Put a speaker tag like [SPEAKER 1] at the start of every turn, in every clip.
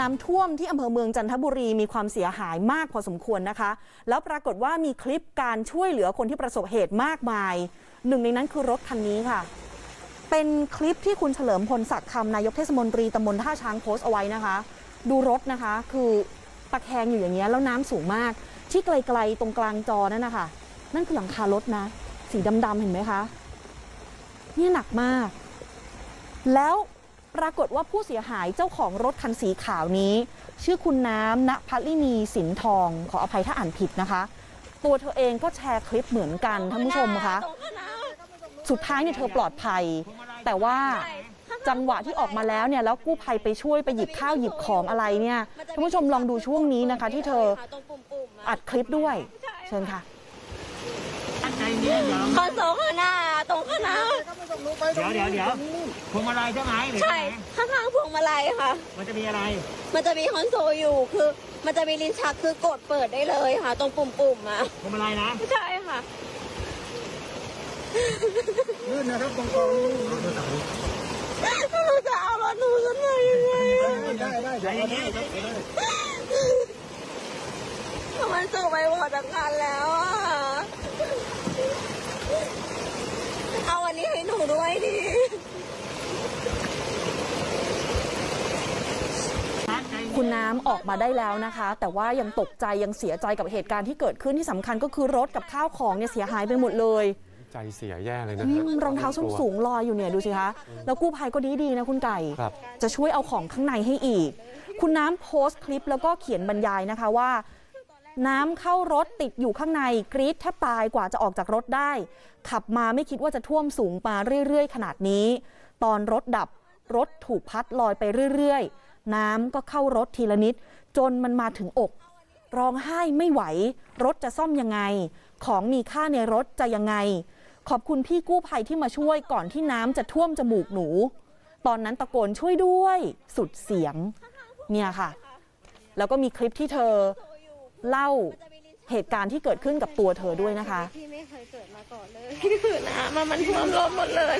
[SPEAKER 1] น้ำท่วมที่อำเภอเมืองจันทบุรีมีความเสียหายมากพอสมควรนะคะ แล้วปรากฏว่ามีคลิปการช่วยเหลือคนที่ประสบเหตุมากมาย หนึ่งในนั้นคือรถคันนี้ค่ะ เป็นคลิปที่คุณเฉลิมพลศักดิ์คำนายกเทศมนตรีตำบลท่าช้างโพสต์เอาไว้นะคะ ดูรถนะคะ คือตะแคงอยู่อย่างเงี้ยแล้วน้ำสูงมาก ที่ไกลๆตรงกลางจอนั่นนะคะนั่นคือหลังคารถนะ สีดำๆเห็นไหมคะนี่หนักมาก แล้ว ปรากฏว่าผู้เสียหายเจ้าของรถคันสีขาวนี้ ชื่อคุณน้ำณพัลินีสินทอง ขออภัยถ้าอ่านผิดนะคะ ตัวเธอเองก็แชร์คลิปเหมือนกันท่านผู้ชมคะสุดท้ายเนี่ยเธอปลอดภัย แต่ว่าจังหวะที่ออกมาแล้วเนี่ยแล้วกู้ภัยไปช่วยไปหยิบข้าวหยิบของอะไรเนี่ยท่านผู้ชมลองดูช่วงนี้นะคะ ที่เธออัดคลิปด้วย เชิญค่ะ
[SPEAKER 2] คอนโซลข้า
[SPEAKER 3] เดี๋ยวเดี๋ยวเดี๋ยวพวงมาลัยใช่ไหมหรือ
[SPEAKER 2] ใช่
[SPEAKER 3] ไง
[SPEAKER 2] ข้างๆพวงมาลัยค่ะ
[SPEAKER 3] มันจะมีอะไร
[SPEAKER 2] มันจะมีคอนโซลอยู่คือ มันจะมีลิ้นชักคือกดเปิดได้เลยค่ะ ตรงปุ่มๆอะ
[SPEAKER 3] พวงมาลัยนะ
[SPEAKER 2] ใช่ค่ะ
[SPEAKER 4] ลื่นนะครับตรงกลางลื่น
[SPEAKER 2] หนูจะเอารถหนูขึ้นมายังไงอะ
[SPEAKER 4] ได้ได้
[SPEAKER 3] ใจ
[SPEAKER 4] เดี๋ยว
[SPEAKER 3] เย็น
[SPEAKER 4] ได้
[SPEAKER 2] มันสุกไปหมดทั้งคันแล้วอะ เอาอันนี้ให้หนูด้วยดิ
[SPEAKER 1] คุณน้ำออกมาได้แล้วนะคะ แต่ว่ายังตกใจยังเสียใจกับเหตุการณ์ที่เกิดขึ้นที่สำคัญก็คือรถกับข้าวของเนี่ยเสียหายไปหมดเลย
[SPEAKER 5] ใจเสียแย่เลยนะ
[SPEAKER 1] อื
[SPEAKER 5] ฮะ
[SPEAKER 1] มรองเท้าส้นสูงลอยอยู่เนี่ยดูสิคะแล้วกู้ภัยก็ดีดีๆนะคุณไก่
[SPEAKER 5] ครับ
[SPEAKER 1] จะช่วยเอาของข้างในให้อีก คุณน้ำโพสต์คลิปแล้วก็เขียนบรรยายนะคะว่า น้ำเข้ารถติดอยู่ข้างในกรีดแทบตายกว่าจะออกจากรถได้ ขับมาไม่คิดว่าจะท่วมสูงมาเรื่อยๆ ขนาดนี้ ตอนรถดับรถถูกพัดลอยไปเรื่อยๆ น้ำก็เข้ารถทีละนิด จนมันมาถึงอก ร้องไห้ไม่ไหว รถจะซ่อมยังไง ของมีค่าในรถจะยังไง ขอบคุณพี่กู้ภัยที่มาช่วยก่อนที่น้ำจะท่วมจมูกหนู ตอนนั้นตะโกนช่วยด้วย สุดเสียง เนี่ยค่ะ แล้วก็มีคลิปที่เธอ เล่าเหตุการณ์ที่เกิดขึ้นกับตัวเธอด้วยนะคะ
[SPEAKER 2] ที่ไม่เคยเกิดมาก่อนเลยคือน้ำอะมันท่วมรถหมดเลย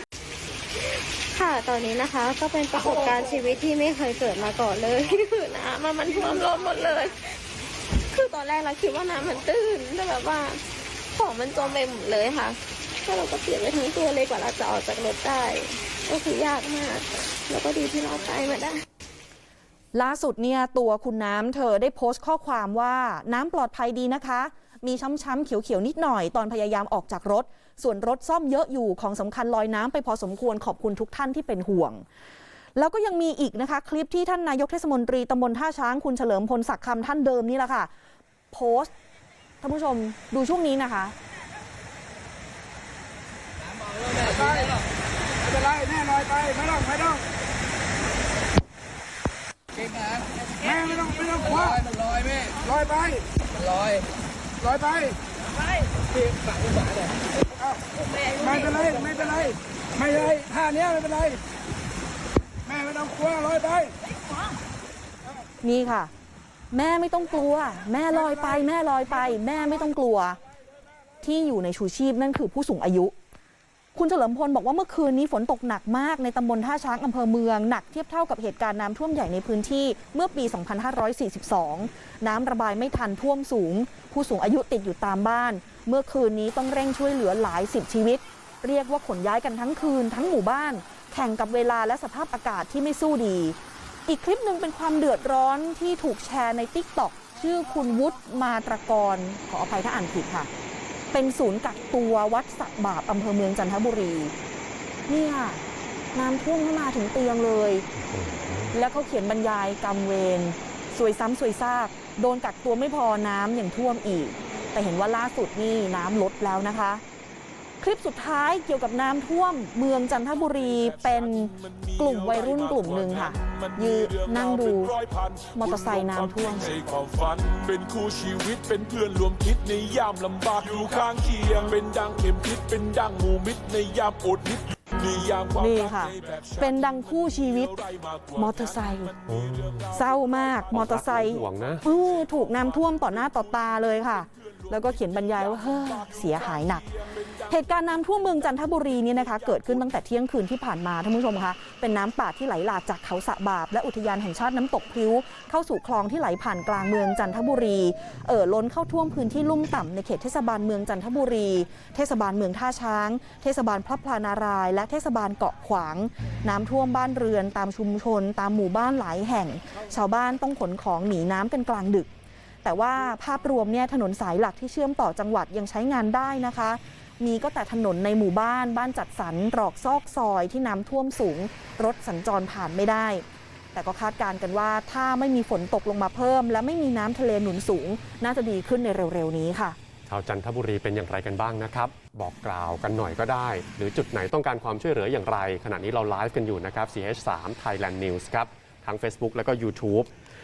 [SPEAKER 2] ค่ะตอนนี้นะคะ ก็เป็นประสบการณ์ชีวิตที่ไม่เคยเกิดมาก่อนเลยคือน้ำอะมันท่วมรถหมดเลย คือตอนแรกเราคิดว่าน้ำมันตื้นแต่แบบว่าของมันจมไปหมดเลยค่ะก็เราก็เปลี่ยนไปทั้งตัวเลยกว่าเราจะออกจากรถได้ ก็คือยากมาก แล้วก็ดีที่เราตายมาได้
[SPEAKER 1] ล่าสุดเนี่ยตัวคุณน้ำเธอได้โพสต์ข้อความว่าน้ำปลอดภัยดีนะคะ มีช้ำๆเขียวๆนิดหน่อยตอนพยายามออกจากรถ ส่วนรถซ่อมเยอะอยู่ของสำคัญลอยน้ำไปพอสมควรขอบคุณทุกท่านที่เป็นห่วง แล้วก็ยังมีอีกนะคะ คลิปที่ท่านนายกเทศมนตรีตำบลท่าช้างคุณเฉลิมพลศักดิ์คำท่านเดิมนี่แหละค่ะ โพสต์ท่านผู้ชมดูช่วงนี้นะคะ
[SPEAKER 4] ไม่เป็นไรแน่ลอยไปไม่ต้องไม่ต้องแม่ไม่ต้องไม่ต้องกลัวมันลอย แม่ลอยไปลอยลอยไปไม่เป็นไรไม่เป็นไรไม่เป็นไรท่าเนี้ยไม่เป็นไรแม่ไม่ต้องกลัวลอยไป
[SPEAKER 1] นี่ค่ะ แม่ไม่ต้องกลัว แม่ลอยไป แม่ลอยไป แม่ไม่ต้องกลัว ที่อยู่ในชูชีพนั่นคือผู้สูงอายุ คุณเฉลิมพลบอกว่าเมื่อคืนนี้ฝนตกหนักมากในตำบลท่าช้างอำเภอเมืองหนักเทียบเท่ากับเหตุการณ์น้ำท่วมใหญ่ในพื้นที่เมื่อปี 2542 น้ำระบายไม่ทันท่วมสูง ผู้สูงอายุติดอยู่ตามบ้าน เมื่อคืนนี้ต้องเร่งช่วยเหลือหลายสิบชีวิต เรียกว่าขนย้ายกันทั้งคืนทั้งหมู่บ้าน แข่งกับเวลาและสภาพอากาศที่ไม่สู้ดี อีกคลิปหนึ่งเป็นความเดือดร้อนที่ถูกแชร์ใน t ิ k t o k ชื่อคุณวุฒิมาตรกรขออภัยถ้าอ่านผิดค่ะ เป็นศูนย์กักตัววัดสักบาปอำเภอเมืองจันทบุรีนี่ค่ะน้ำท่วมเข้ามาถึงเตียงเลย แล้วเขาเขียนบรรยายกรรมเวรสวยซ้ำสวยซาก โดนกักตัวไม่พอน้ำยังท่วมอีก แต่เห็นว่าล่าสุดนี่น้ำลดแล้วนะคะ คลิปสุดท้ายเกี่ยวกับน้ำท่วมเมืองจันทบุรีเป็นกลุ่มวัยรุ่นกลุ่มหนึ่งค่ะ ยืนนั่งดูมอเตอร์ไซค์น้ำท่วม
[SPEAKER 6] ให้ความฝัน เป็นคู่ชีวิตเป็นเพื่อนรวมคิดในยามลำบากอยู่ข้างเคียง เป็นดังเข็มทิศเป็นดังหมูมิตรในยามอดนิดในยามความ
[SPEAKER 1] นี่
[SPEAKER 6] รัก
[SPEAKER 1] ค่ะ
[SPEAKER 6] ในแบบฉัน
[SPEAKER 1] เป็นดังคู่ชีวิต
[SPEAKER 6] ไรมากกว่าม
[SPEAKER 1] อเตอร์ไซค์เศร้ามากมอเตอร์ไซค์
[SPEAKER 5] ห่วงนะ
[SPEAKER 1] เออถูกน้ำท่วมต่อหน้าต่อตาเลยค่ะ แล้วก็เขียนบรรยายว่าเฮ้อเสียหายหนัก เหตุการณ์น้ำท่วมเมืองจันทบุรีเนี่ยนะคะ เกิดขึ้นตั้งแต่เที่ยงคืนที่ผ่านมาท่านผู้ชมคะเป็นน้ำป่าที่ไหลหลากจากเขาสะบาบ และอุทยานแห่งชาติน้ำตกพลิ้ว เข้าสู่คลองที่ไหลผ่านกลางเมืองจันทบุรีเอ่อล้นเข้าท่วมพื้นที่ลุ่มต่ำในเขตเทศบาลเมืองจันทบุรี เทศบาลเมืองท่าช้าง เทศบาลพระพลานาราย และเทศบาลเกาะขวาง น้ำท่วมบ้านเรือนตามชุมชน ตามหมู่บ้านหลายแห่ง ชาวบ้านต้องขนของหนีน้ำกันกลางดึกแต่ว่าภาพรวมเนี่ยถนนสายหลักที่เชื่อมต่อจังหวัดยังใช้งานได้นะคะ มีก็แต่ถนนในหมู่บ้านบ้านจัดสรรตรอกซอกซอยที่น้ำท่วมสูง รถสัญจรผ่านไม่ได้ แต่ก็คาดการณ์กันว่าถ้าไม่มีฝนตกลงมาเพิ่ม และไม่มีน้ำทะเลหนุนสูง น่าจะดีขึ้นในเร็วๆนี้ค่ะ
[SPEAKER 5] ชาวจันทบุรีเป็นอย่างไรกันบ้างนะครับ บอกกล่าวกันหน่อยก็ได้ หรือจุดไหนต้องการความช่วยเหลืออย่างไร ขณะนี้เราไลฟ์กันอยู่นะครับ CH3 Thailand News ครับทั้ง Facebook แล้วก็ YouTube